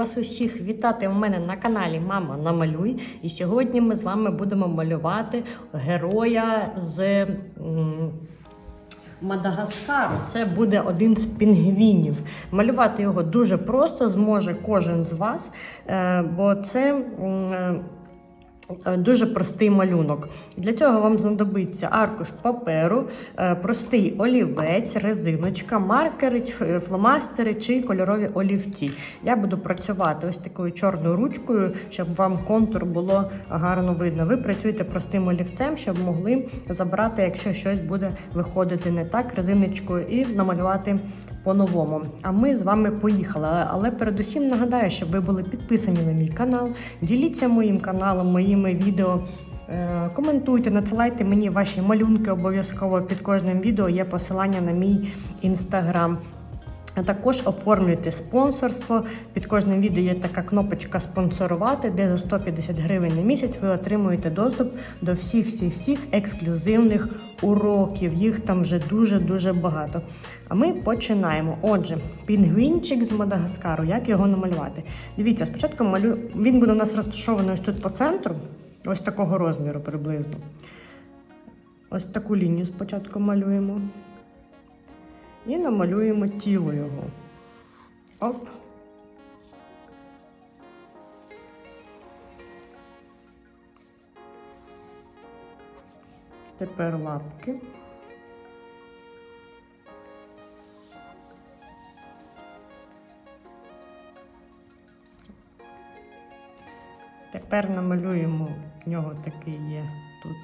вас усіх вітати у мене на каналі Мама Намалюй. І сьогодні ми з вами будемо малювати героя з Мадагаскару. Це буде один з пінгвінів. Малювати його дуже просто зможе кожен з вас, е, бо це. Е, Е, Дуже простий малюнок. Для цього вам знадобиться аркуш паперу, е, простий олівець, резиночка, маркери, фломастери чи кольорові олівці. Я буду працювати ось такою чорною ручкою, щоб вам контур було гарно видно. Ви працюєте простим олівцем, щоб могли забрати, якщо щось буде виходити не так, резиночкою і намалювати по-новому. А ми з вами поїхали. Але- передусім нагадаю, щоб ви були підписані на мій канал. Діліться моїм каналом, моїми відео. Е, Коментуйте, надсилайте мені ваші малюнки обов'язково під кожним відео. Є посилання на мій інстаграм. А також оформлюйте спонсорство. Під кожним відео є така кнопочка спонсорувати, де за 150 гривень на місяць ви отримуєте доступ до всіх всіх всіх ексклюзивних уроків. Їх там вже дуже дуже багато. А ми починаємо. Отже, пінгвінчик з Мадагаскару. Як його намалювати? Дивіться, спочатку малю... він буде у нас розташований ось тут по центру, ось такого розміру приблизно. Ось таку лінію спочатку малюємо. І намалюємо тіло його. Оп. Тепер лапки. Тепер намалюємо в нього такий є тут.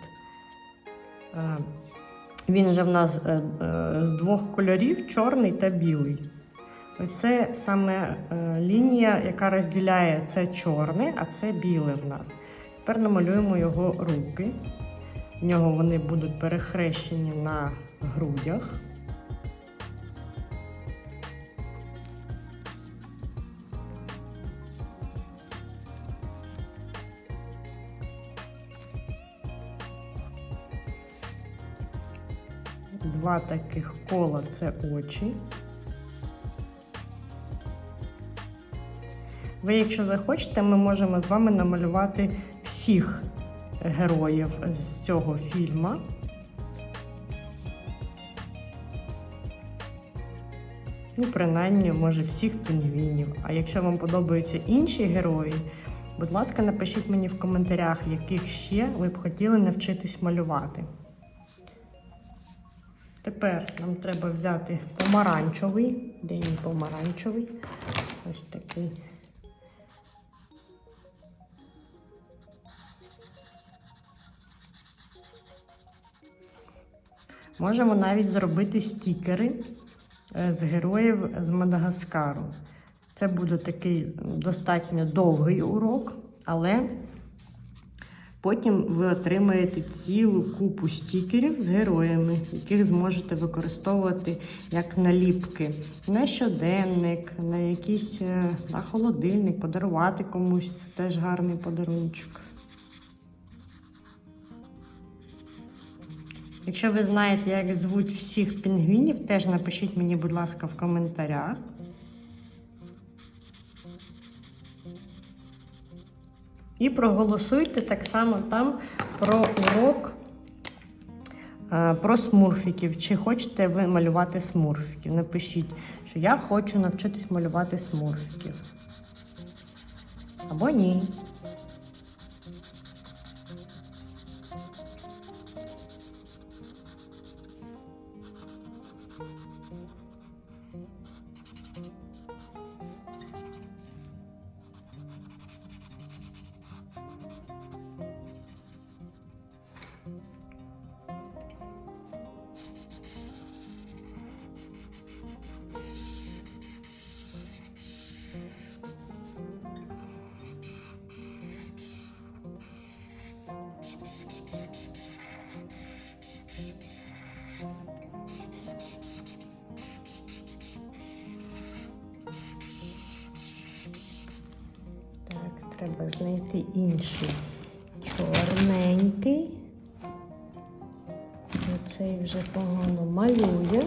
Він вже в нас е, е, з двох кольорів чорний та білий. Ось це саме е, лінія, яка розділяє це чорне, а це біле в нас. Тепер намалюємо його руки. В нього вони будуть перехрещені на грудях. Два таких кола це очі. Ви, якщо захочете, ми можемо з вами намалювати всіх героїв з цього фільму. Ну, принаймні, може, всіх пінгвінів. А якщо вам подобаються інші герої, будь ласка, напишіть мені в коментарях, яких ще ви б хотіли навчитись малювати. Тепер нам треба взяти помаранчевий. Де він помаранчевий? Ось такий. Можемо навіть зробити стікери е, з героїв з Мадагаскару. Це буде такий достатньо довгий урок, але Потім ви отримаєте цілу купу стікерів з героями, яких зможете використовувати як наліпки на щоденник, на якийсь е, на холодильник, подарувати комусь. Це теж гарний подарунчик. Якщо ви знаєте, як звуть всіх пінгвінів, теж напишіть мені, будь ласка, в коментарях. І проголосуйте так само там про урок е, про смурфіків. Чи хочете ви малювати смурфіків? Напишіть, що я хочу навчитись малювати смурфіків. Або ні. треба знайти інший чорненький. Оцей вже погано малює.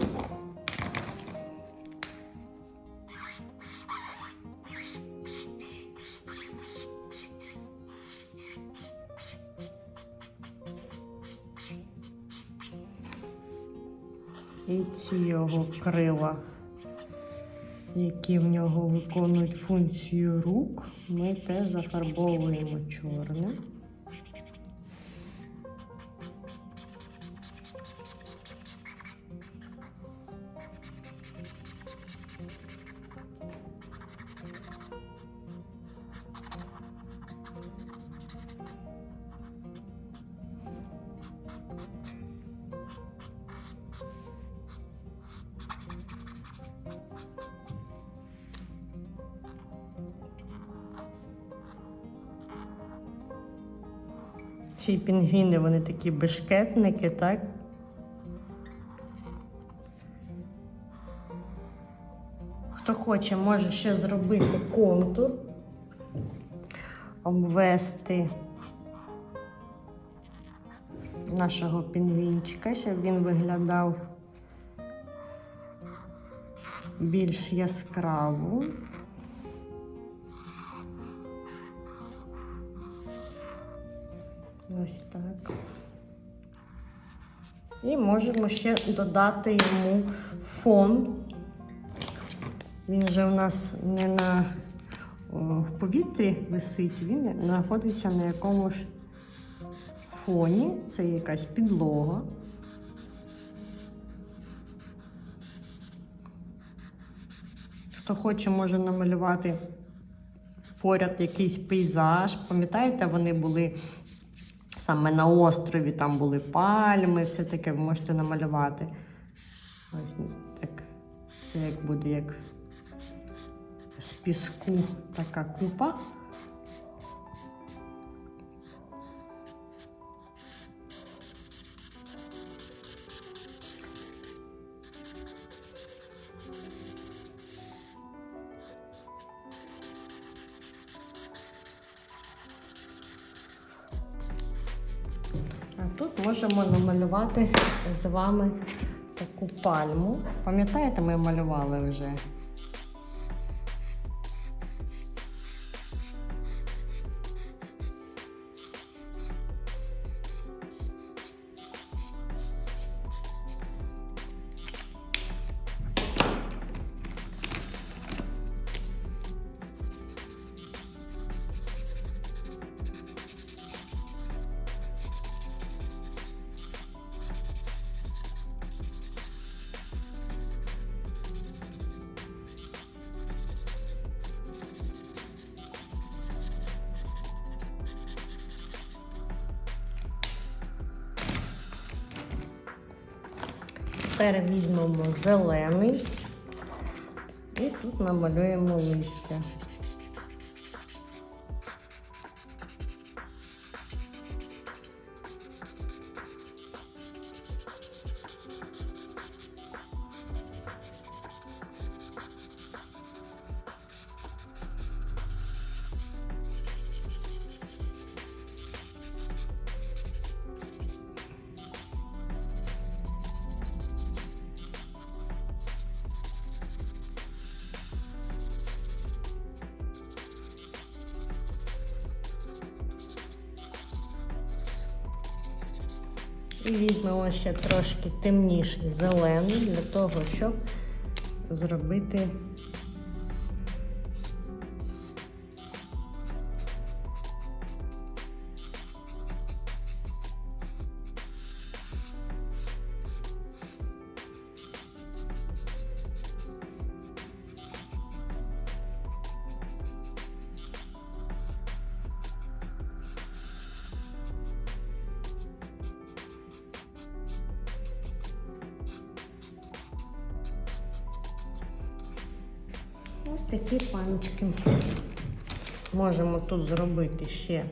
І ці його крила які в нього виконують функцію рук, ми теж зафарбовуємо чорним. Ці пінгвіни, вони такі бешкетники, так? Хто хоче, може ще зробити контур, обвести нашого пінгвінчика, щоб він виглядав більш яскраво. Ось так. І можемо ще додати йому фон. Він же у нас не на о, в повітрі висить, він знаходиться на якомусь фоні. Це якась підлога. Хто хоче, може намалювати поряд якийсь пейзаж. Пам'ятаєте, вони були саме на острові, там були пальми, все таке ви можете намалювати. Ось так. Це як буде як з піску така купа. Можемо намалювати з вами таку пальму. Пам'ятаєте, ми малювали вже? Тепер візьмемо зелений і тут намалюємо листя. І візьмемо ще трошки темніший зелений для того, щоб зробити такі панчики. Можемо тут зробити ще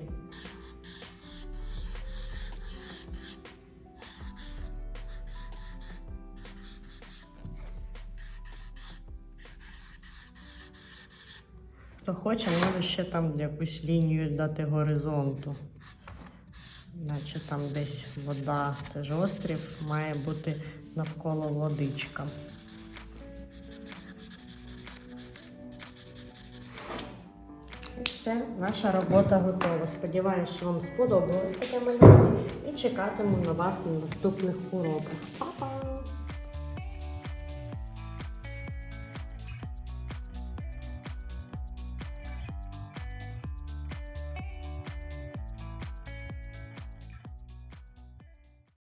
Хто хоче, може ще там якусь лінію дати горизонту. Наче там десь вода, це ж острів, має бути навколо водичка. Все, наша робота готова. Сподіваюся, що вам сподобалось таке малювання і чекатиму на вас на наступних уроках. Па-па!